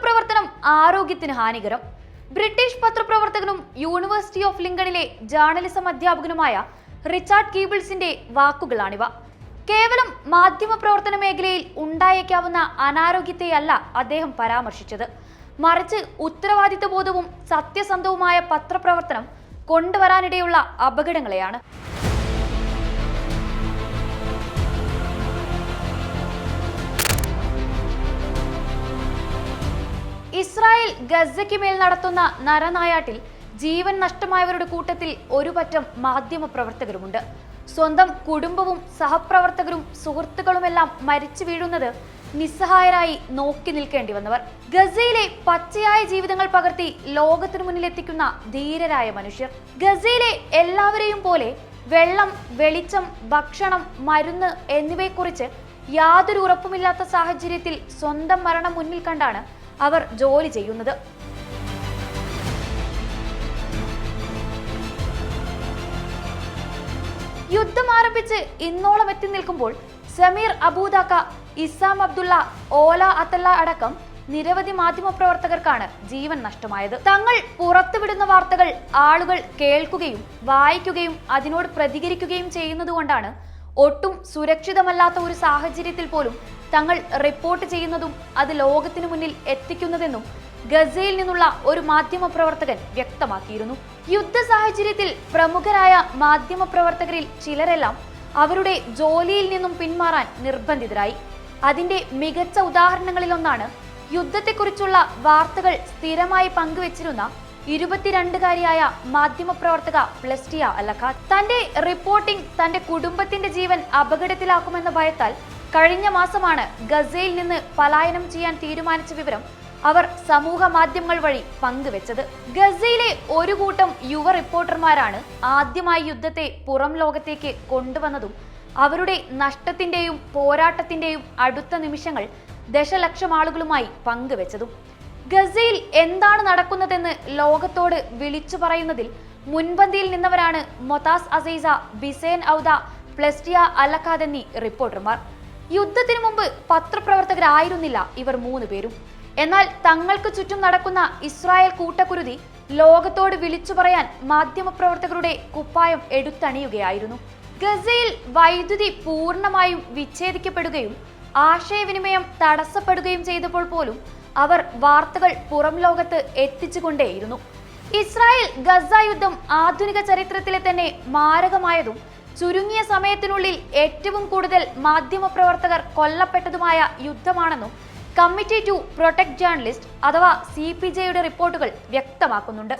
പത്രപ്രവർത്തനം ആരോഗ്യത്തിന് ഹാനികരം. ബ്രിട്ടീഷ് പത്രപ്രവർത്തകനും യൂണിവേഴ്സിറ്റി ഓഫ് ലിങ്കണിലെ ജേർണലിസം അധ്യാപകനുമായ റിച്ചാർഡ് കീബിൾസിന്റെ വാക്കുകളാണിവ. കേവലം മാധ്യമപ്രവർത്തന മേഖലയിൽ ഉണ്ടായേക്കാവുന്ന അനാരോഗ്യത്തെയല്ല അദ്ദേഹം പരാമർശിച്ചത്. മറിച്ച് ഉത്തരവാദിത്വബോധവും സത്യസന്ധവുമായ പത്രപ്രവർത്തനം കൊണ്ടുവരാനിടയുള്ള അപകടങ്ങളെയാണ്. ഇസ്രായേൽ ഗസയ്ക്ക് മേൽ നടത്തുന്ന നരനായാട്ടിൽ ജീവൻ നഷ്ടമായവരുടെ കൂട്ടത്തിൽ ഒരു പറ്റം മാധ്യമ പ്രവർത്തകരുമുണ്ട് സ്വന്തം കുടുംബവും സഹപ്രവർത്തകരും സുഹൃത്തുക്കളുമെല്ലാം മരിച്ചു വീഴുന്നത് നിസ്സഹായരായി നോക്കി നിൽക്കേണ്ടി വന്നവർ. ഗസയിലെ പച്ചയായ ജീവിതങ്ങൾ പകർത്തി ലോകത്തിനു മുന്നിലെത്തിക്കുന്ന ധീരരായ മനുഷ്യർ. ഗസയിലെ എല്ലാവരെയും പോലെ വെള്ളം വെളിച്ചം ഭക്ഷണം മരുന്ന് എന്നിവയെക്കുറിച്ച് യാതൊരു ഉറപ്പുമില്ലാത്ത സാഹചര്യത്തിൽ സ്വന്തം മരണം മുന്നിൽ കണ്ടാണ് അവർ ജോലി ചെയ്യുന്നത്. യുദ്ധം ആരംഭിച്ച് ഇന്നോളം എത്തി നിൽക്കുമ്പോൾ Samir Abu Daqqa Issam Abdallah Oula Atallah അടക്കം നിരവധി മാധ്യമപ്രവർത്തകർക്കാണ് ജീവൻ നഷ്ടമായത്. തങ്ങൾ പുറത്തുവിടുന്ന വാർത്തകൾ ആളുകൾ കേൾക്കുകയും വായിക്കുകയും അതിനോട് പ്രതികരിക്കുകയും ചെയ്യുന്നതുകൊണ്ടാണ് ഒട്ടും സുരക്ഷിതമല്ലാത്ത ഒരു സാഹചര്യത്തിൽ പോലും തങ്ങൾ റിപ്പോർട്ട് ചെയ്യുന്നതും അത് ലോകത്തിനു മുന്നിൽ എത്തിക്കുന്നതെന്നും ഗസയിൽ നിന്നുള്ള ഒരു മാധ്യമപ്രവർത്തകൻ വ്യക്തമാക്കിയിരുന്നു. യുദ്ധ സാഹചര്യത്തിൽ പ്രമുഖരായ മാധ്യമപ്രവർത്തകരിൽ ചിലരെല്ലാം അവരുടെ ജോലിയിൽ നിന്നും പിന്മാറാൻ നിർബന്ധിതരായി. അതിന്റെ മികച്ച ഉദാഹരണങ്ങളിലൊന്നാണ് യുദ്ധത്തെക്കുറിച്ചുള്ള വാർത്തകൾ സ്ഥിരമായി പങ്കുവച്ചിരുന്ന ഇരുപത്തിരണ്ടുകാരിയായ മാധ്യമപ്രവർത്തക പ്ലസ്റ്റിയ അലഖാത്ത് തന്റെ റിപ്പോർട്ടിംഗ് തന്റെ കുടുംബത്തിന്റെ ജീവൻ അപകടത്തിലാക്കുമെന്ന ഭയത്താൽ കഴിഞ്ഞ മാസമാണ് ഗസയിൽ നിന്ന് പലായനം ചെയ്യാൻ തീരുമാനിച്ച വിവരം അവർ സമൂഹ മാധ്യമങ്ങൾ വഴി പങ്കുവച്ചത്. ഗസയിലെ ഒരു കൂട്ടം യുവ റിപ്പോർട്ടർമാരാണ് ആദ്യമായി യുദ്ധത്തെ പുറം ലോകത്തേക്ക് കൊണ്ടുവന്നതും അവരുടെ നഷ്ടത്തിന്റെയും പോരാട്ടത്തിന്റെയും അടുത്ത നിമിഷങ്ങൾ ദശലക്ഷം ആളുകളുമായി പങ്കുവച്ചതും. ഗസയിൽ എന്താണ് നടക്കുന്നതെന്ന് ലോകത്തോട് വിളിച്ചു പറയുന്നതിൽ മുൻപന്തിയിൽ നിന്നവരാണ് മൊതാസ് അസൈസ ബിസേൻ ഔദ പ്ലസ്റ്റിയ അലക്കാദ് എന്നീ റിപ്പോർട്ടർമാർ. യുദ്ധത്തിനു മുമ്പ് പത്രപ്രവർത്തകരായിരുന്നില്ല ഇവർ മൂന്ന് പേരും. എന്നാൽ തങ്ങൾക്ക് ചുറ്റും നടക്കുന്ന ഇസ്രായേൽ കൂട്ടക്കുരുതി ലോകത്തോട് വിളിച്ചു പറയാൻ മാധ്യമപ്രവർത്തകരുടെ കുപ്പായം എടുത്തണിയുകയായിരുന്നു. ഗസയിൽ വൈദ്യുതി പൂർണമായും വിച്ഛേദിക്കപ്പെടുകയും ആശയവിനിമയം തടസ്സപ്പെടുകയും ചെയ്തപ്പോൾ പോലും അവർ വാർത്തകൾ പുറം ലോകത്ത് എത്തിച്ചുകൊണ്ടേയിരുന്നു. ഇസ്രായേൽ ഗസ യുദ്ധം ആധുനിക ചരിത്രത്തിലെ തന്നെ മാരകമായതും ചുരുങ്ങിയ സമയത്തിനുള്ളിൽ ഏറ്റവും കൂടുതൽ മാധ്യമപ്രവർത്തകർ കൊല്ലപ്പെട്ടതുമായ യുദ്ധമാണെന്നും കമ്മിറ്റി ടു പ്രൊട്ടക്ട് ജേർണലിസ്റ്റ് അഥവാ സി പി ജെയുടെ റിപ്പോർട്ടുകൾ വ്യക്തമാക്കുന്നുണ്ട്.